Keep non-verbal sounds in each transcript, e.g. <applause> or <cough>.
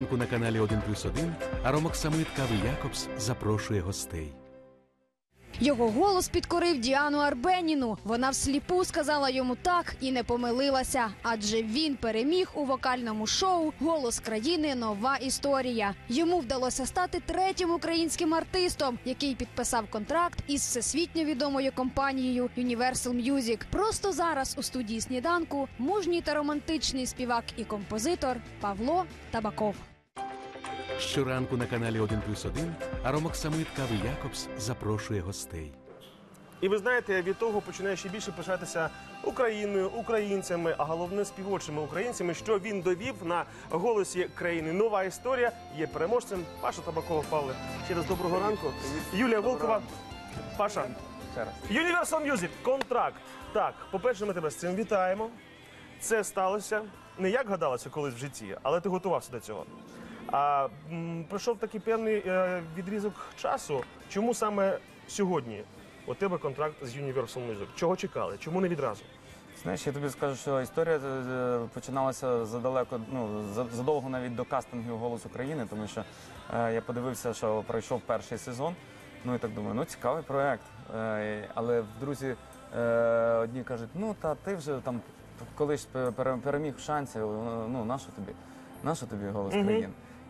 На каналі 1 плюс 1 Аромоксамит Кави Якобс запрошує гостей. Його голос підкорив Діану Арбеніну. Вона всліпу сказала йому так і не помилилася, адже він переміг у вокальному шоу Голос країни нова історія. Йому вдалося стати третім українським артистом, який підписав контракт із всесвітньо відомою компанією Universal Music. Просто зараз у студії сніданку мужній та романтичний співак і композитор Павло Табаков. Щоранку на каналі 1 плюс 1 Аромоксамит Кави Якобс запрошує гостей. І ви знаєте, від того починає ще більше пишатися Україною, українцями, а головне співочими українцями, що він довів на голосі країни. Нова історія є переможцем. Паша Табакова Павле. Ще раз доброго ранку. Юлія Волкова. Паша. Universal Music, контракт. Так, по-перше, ми тебе з цим вітаємо. Це сталося не як гадалося колись в житті, але ти готувався до цього. А м, пройшов такий певний е, відрізок часу. Чому саме сьогодні у тебе контракт з Universal Music? Чого чекали? Чому не відразу? Знаєш, я тобі скажу, що історія е, починалася задалеко, ну за- задовго навіть до кастингів Голос України, тому що е, я подивився, що пройшов перший сезон. Ну і так думаю, ну цікавий проект. Е, але друзі е, одні кажуть, ну та ти вже там колись пе- пере- переміг в шансі, ну нащо тобі? Нащо тобі голос країни?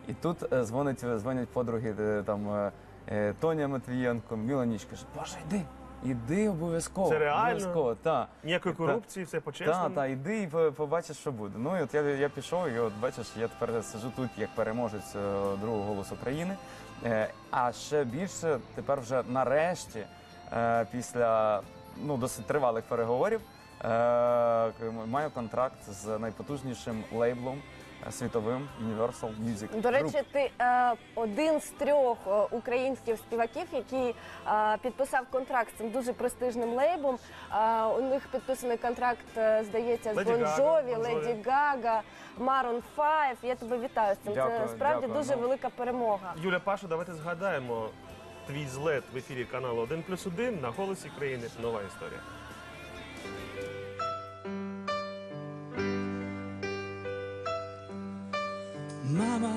І тут е, дзвонить, дзвонять подруги е, там е, е, Тоня Матвієнко, Міланіч каже, Боже, йди, іди обов'язково. Це реально? Обов'язково, так. Ніякої Та- корупції, все по-чесному? Так, так, іди і побачиш, що буде. Ну і от я, я пішов, і от бачиш, я тепер сижу тут як переможець е, другого голосу України. Е, а ще більше тепер вже нарешті, е, після ну, досить тривалих переговорів, е, маю контракт з найпотужнішим лейблом е, світовим Universal Music До Group. речі, ти е, один з трьох е, українських співаків, який е, підписав контракт з цим дуже престижним лейблом. Е, у них підписаний контракт, е, здається, з Леді Бон Гага, Джові. Леді Гага, Maroon 5. Я тебе вітаю з цим. Дякую, Це справді дякую. дуже Ну. велика перемога. Юля Паша, давайте згадаємо твій злет в ефірі каналу 1 плюс 1 на голосі країни. Нова історія. Mama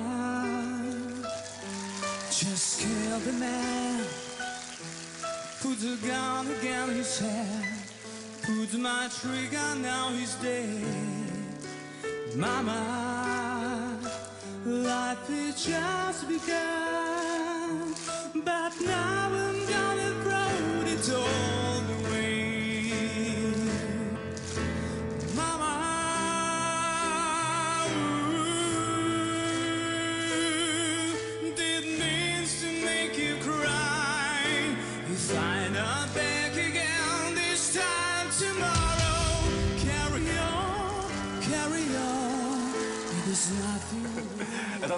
just killed the man. Put the gun against his head. Put my trigger, now he's dead. Mama, life is just begun.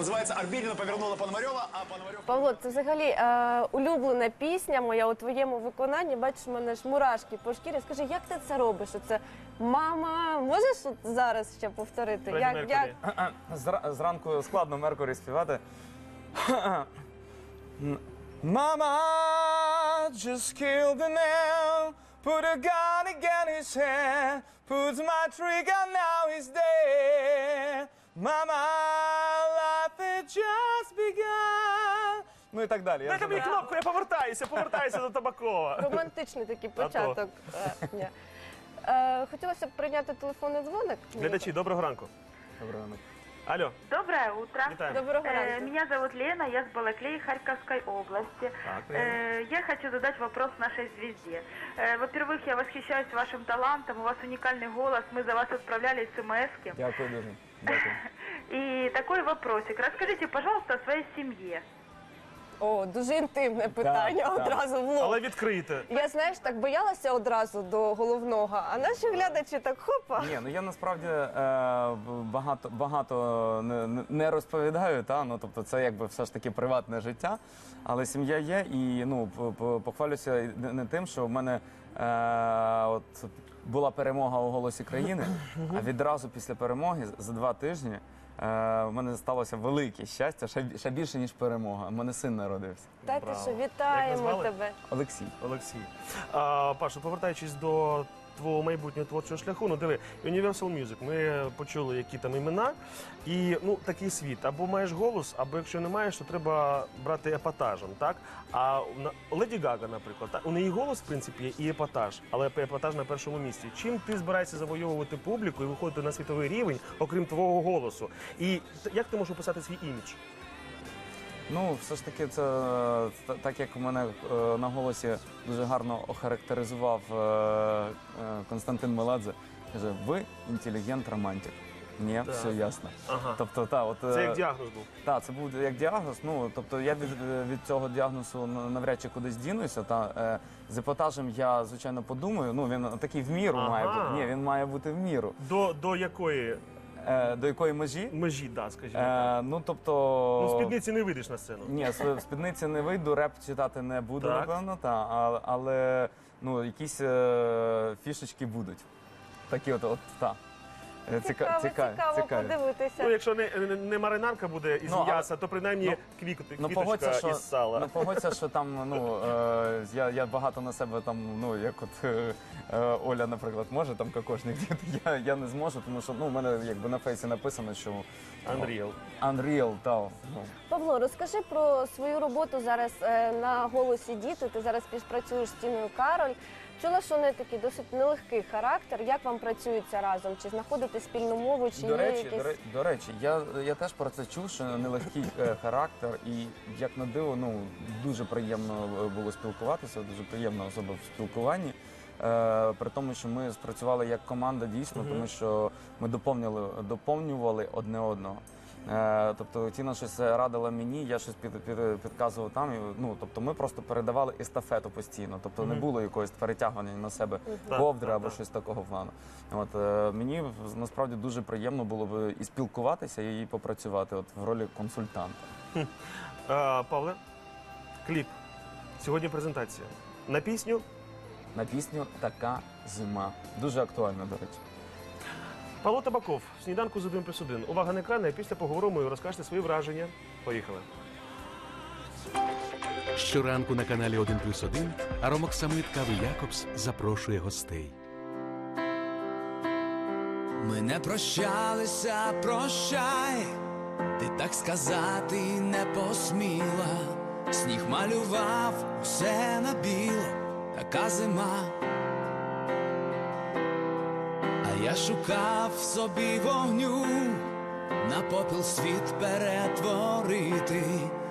Это называется «Арбенина повернула Пономарева, а Пономарев...» Павло, це взагалі е, улюблена пісня моя у твоєму виконанні. Бачиш, мене ж мурашки по шкірі. Скажи, як ти це робиш? Оце мама, можеш от зараз ще повторити? Фредді Як, як. <clears throat> Зра- Зранку складно Меркурі співати. <clears throat> Mama just killed the man, put a gun against his head, put my trigger, now he's dead. Mama, life had just begun. Ну і так далі. Я Дайте вже мені не- кнопку, я повертаюся, повертаюся до Табакова. <laughs> романтичний такий то. початок е, дня. Е, хотілося б прийняти телефонний дзвоник. Глядачі, доброго ранку. Доброго ранку. Алло, Доброе утро. вітаємо. Доброго Э, ранку. Меня зовут Лена, я с Балаклеи Харьковской области. Так, приятно. Э, Я хочу задать вопрос нашей звезде. Э, Во-первых, я восхищаюсь вашим талантом, у вас уникальный голос, мы за вас отправляли смс-ки. Дякую дуже. Дякую. <laughs> И такой вопросик. Расскажите, пожалуйста, о своей семье. О, дуже інтимне питання так. одразу в лоб. Але відкрийте. Я знаєш, так боялася одразу до головного, а наші глядачі так хопа. Ні, ну я насправді е, багато багато не, не- не розповідаю, та ну тобто це якби все ж таки приватне життя. Але сім'я є, і ну п- п- похвалюся і не не тим, що в мене е, от була перемога у голосі країни, а відразу після перемоги за два тижні. Е, В мене сталося велике щастя, ще, ще більше ніж перемога. У мене син народився. Та ти Браво. що, Як вітаємо назвали? тебе. Олексій. Олексій. А, Паша, повертаючись до твого майбутнього творчого шляху. Ну диви, Universal Music, ми почули, які там імена, і ну такий світ. Або маєш голос, або якщо не маєш, то треба брати епатажем. Так а Леді Гага, наприклад, так, у неї голос, в принципі, є і епатаж, але епатаж на першому місці. Чим ти збираєшся завойовувати публіку і виходити на світовий рівень, окрім твого голосу? І як ти можеш описати свій імідж? Ну, все ж таки, це е, та- так як мене е, на голосі дуже гарно охарактеризував е, е, Константин Меладзе, каже, ви інтелігент романтик. Ні, Так. все ясно. Ага. Тобто, та, от, Це е, як діагноз був. Так, це був як діагноз. Ну тобто я від, від цього діагнозу на- навряд чи кудись дінуся. Та е, з епатажем я звичайно подумаю. Ну він такий в міру Ага. має бути. Ні, він має бути в міру. До, до якої Е, до якої межі? межі, да, скажімо так. Е, ну тобто Ну, в спідниці не вийдеш на сцену. ні, з- в спідниці не вийду, реп читати не буду, Так. напевно, та але, але ну якісь е, фішечки будуть. Такі от, от та. Цікаво, цікаво подивитися. Ну, якщо не, не, не маринарка буде із Ну, м'яса, то принаймні ну, квік, Ну погодься, що із сала. ну погодься, що там ну е, я, я багато на себе там, ну як от е, е, Оля, наприклад, може там кокошник діти. <laughs> Я, я не зможу, тому що ну у мене якби на фейсі написано, що Unreal. Unreal, та, ну, Павло, розкажи про свою роботу зараз е, на голосі діти. Ти зараз співпрацюєш з Тіною Кароль. Чула, що не такий досить нелегкий характер. Як вам працюється разом? Чи знаходите спільну мову, чи до є речі, якісь до, ре- до речі, я, я теж про це чув, що нелегкий е, характер, і як на диво, ну дуже приємно е, було спілкуватися, дуже приємна особа в спілкуванні. Е, при тому, що ми спрацювали як команда дійсно, тому що ми доповнювали, доповнювали одне одного. Е, тобто Тіна щось радила мені, я щось під, під, підказував там. І, ну, тобто ми просто передавали естафету постійно. Тобто не було якогось перетягування на себе ковдри так, або щось такого плану. От е, мені насправді дуже приємно було б і спілкуватися, і попрацювати от в ролі консультанта. Е, Павле, кліп. Сьогодні презентація. На пісню На пісню Така зима. Дуже актуально, до речі. Павло Табаков, сніданку з один плюс один. Увага на екрани, а після поговоримо і розкажете свої враження. Поїхали. Щоранку на каналі 1 плюс 1 Аромок Самит Кави Якобс запрошує гостей. Ми не прощалися, прощай, ти так сказати не посміла. Сніг малював все на біло, така зима. Шукав в собі вогню, на попіл світ перетворити.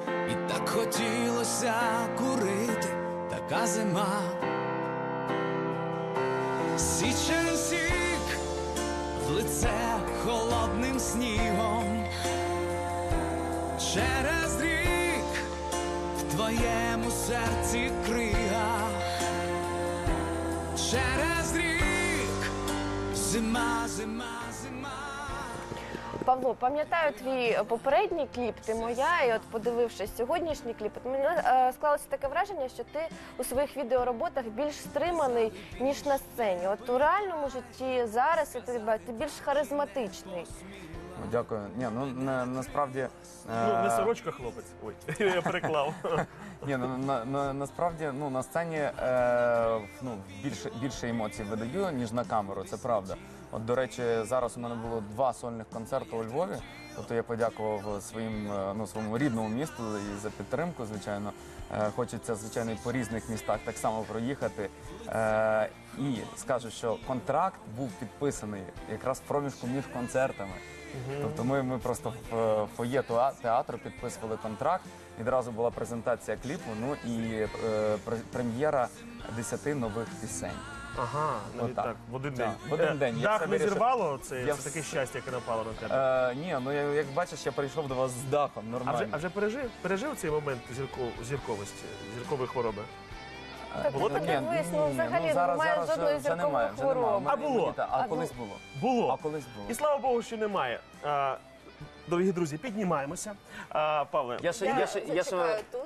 І так хотілося курити, така зима. Січен сік в лице холодним снігом. Через рік в твоєму серці крига. Зима, зима, зима. Павло, пам'ятаю твій попередній кліп Ти моя, і от подивившись сьогоднішній кліп, от мені е, склалося таке враження, що ти у своїх відеороботах більш стриманий ніж на сцені. От у реальному житті зараз я тебе ти більш харизматичний. Дякую. Ні, ну на, насправді. е, Ну, не сорочка хлопець. Ой, <laughs> я переклав. <laughs> Ні, ну на, на, насправді ну на сцені е, ну більше більше емоцій видаю ніж на камеру. Це правда. От до речі, зараз у мене було два сольних концерти у Львові. Тобто я подякував своїм е, ну своєму рідному місту і за підтримку. Звичайно, Е, хочеться звичайно і по різних містах так само проїхати. Е, і скажу, що контракт був підписаний якраз в проміжку між концертами. Тобто ми, ми просто в е, фоє театру підписували контракт. Відразу була презентація кліпу, ну і е, прем'єра 10 нових пісень. Ага, навіть Отак. так, в один день. в один Е, день. Я Дах все не вирішив. зірвало, це, Я це таке щастя, яке напало на тебе. Е, ні, ну я, як бачиш, я прийшов до вас з дахом А нормально. вже, а вже пережив, пережив цей момент зірко- зірковості, зіркової хвороби? Було ну, таке? ні, ну, ні, ні, взагалі немає жодної вже, зіркової немає, вже немає. хвороби. Мене А було? імунітет, А, А колись було? було. Було. А колись було. І слава Богу, що немає. А, дорогі друзі, піднімаємося. А, Павле, Я ще, я ще, я ще... тут.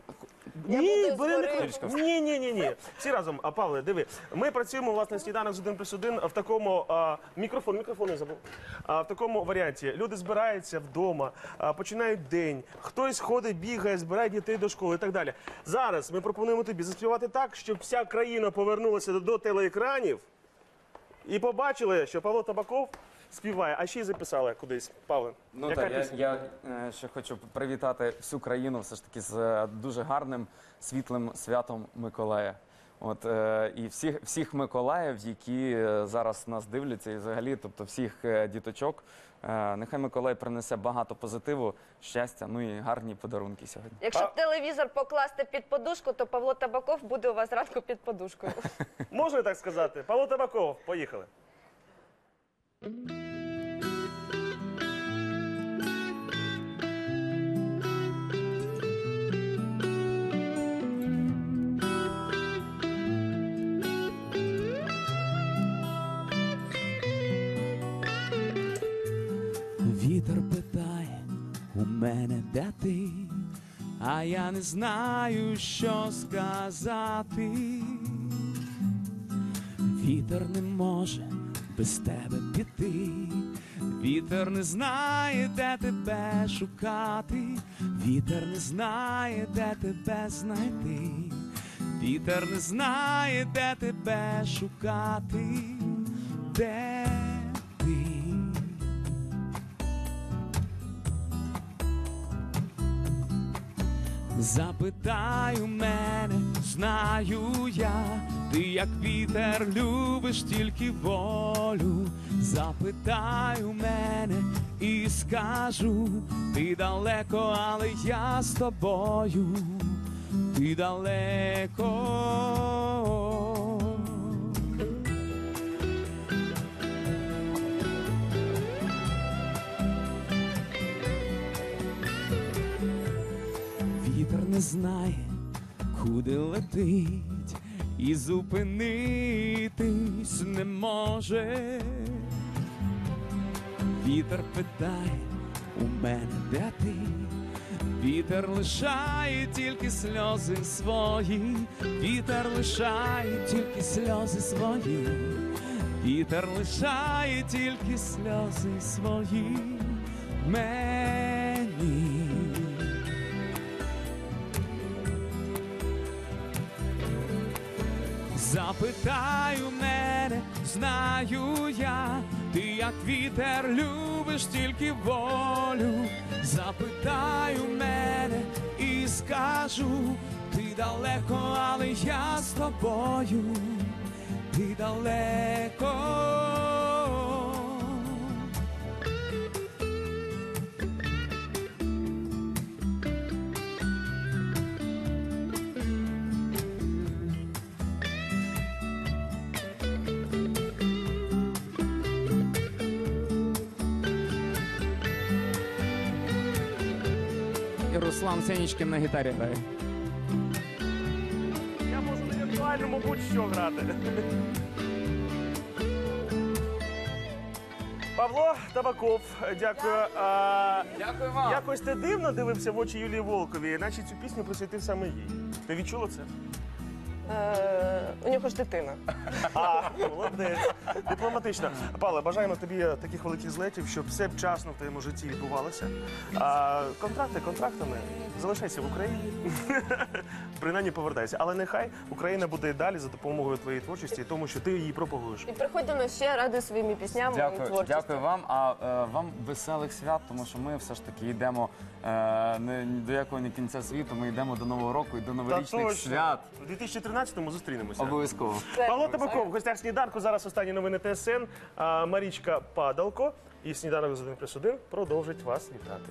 Ні, буду згори. мікрофон. Ні, ні, ні, ні. Всі разом. А Павле, диви. Ми працюємо власне сніданок з 1 плюс 1 в такому а, мікрофон, мікрофон не забув. А, в такому варіанті. Люди збираються вдома, а, починають день. Хтось ходить, бігає, збирає дітей до школи і так далі. Зараз ми пропонуємо тобі заспівати так, щоб вся країна повернулася до, до телеекранів. І побачили, що Павло Табаков співає, а ще й записали кудись. Павле, Ну яка так, я, пісня? я е, ще хочу привітати всю країну все ж таки з е, дуже гарним світлим святом Миколая. От е, і всіх всіх Миколаїв, які е, зараз нас дивляться, і взагалі, тобто всіх діточок. Е, нехай Миколай принесе багато позитиву, щастя, ну і гарні подарунки сьогодні. Якщо телевізор покласти під подушку, то Павло Табаков буде у вас зранку під подушкою. Можна так сказати? Павло Табаков, поїхали. Мене, де ти, а я не знаю, що сказати. Вітер не може без тебе піти. Вітер не знає, де тебе шукати. Вітер не знає, де тебе знайти. Вітер не знає, де тебе шукати. Де Запитай у мене, знаю я, ти як вітер любиш тільки волю. Запитай у мене і скажу, ти далеко, але я з тобою, ти далеко. Не знає, куди летить, і зупинитись не може. Вітер питає у мене, де ти? Вітер лишає тільки сльози свої, вітер лишає тільки сльози свої, вітер лишає тільки сльози свої Запитай у мене, знаю я, ти як вітер любиш тільки волю. Запитай мене і скажу, ти далеко, але я з тобою, ти далеко. Руслан Сенічкін на гітарі грає. Я можу на віртуальному будь-що грати. Павло Табаков, дякую. А, Дякую вам. якось ти дивно дивився в очі Юлії Волкові, наче цю пісню присвятив саме їй. Ти відчула це? Е, У нього ж дитина. А, молодець. Дипломатично. Павле, бажаємо тобі таких великих злетів, щоб все вчасно в твоєму житті відбувалося. А контракти контрактами. Залишайся в Україні. Принаймні повертайся. Але нехай Україна буде і далі за допомогою твоєї творчості, тому що ти її пропагуєш. І приходь до нас ще радуй своїми піснями і Дякую, творчістю. дякую вам. А е, вам веселих свят, тому що ми все ж таки йдемо е, не до якого не кінця світу. Ми йдемо до нового року і до новорічних свят. У 2013-му зустрінемося. Обов'язково. Павло Табаков, в гостях сніданку. Зараз останні новини ТСН. А, Марічка Падалко і сніданок з 1 плюс 1 продовжить вас вітати.